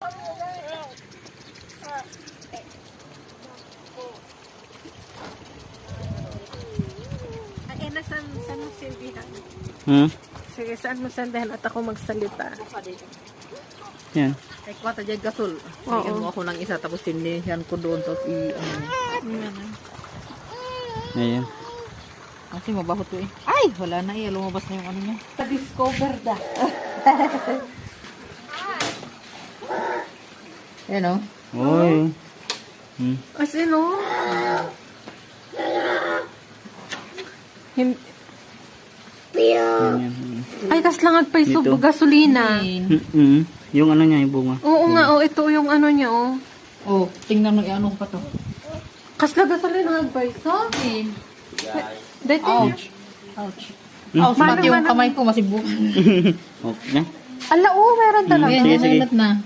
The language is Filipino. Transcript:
Ay, nasan, saan mo silbihan? Hmm? Sige, saan mo sandahan at ako magsalita? Yan. Ay, kwata dyan gasol. Oo. Bigyan mo ako ng isa, tapos sinihan ko doon, tapos i, ano, Ayan. kasi mabaho to eh. Ay, wala na eh, lumabas na yung ano niya. Pa-discover da. Yan o. Oy. Hmm. As in, oh. Hin-. Hmm. Ay, kas lang agpaiso Dito. gasolina. Hmm, hmm. Yung ano niya, yung bunga. Oo nga, oh, ito yung ano niya, oh. Oh, tingnan mo, ano pa to. Kas lang gasolina agpaiso. Dito. Ouch. Ouch. Hmm? Ouch, mati yung kamay ko, masibuk. Okay na. Ala, oh, meron talaga. Sige, yung sige. na.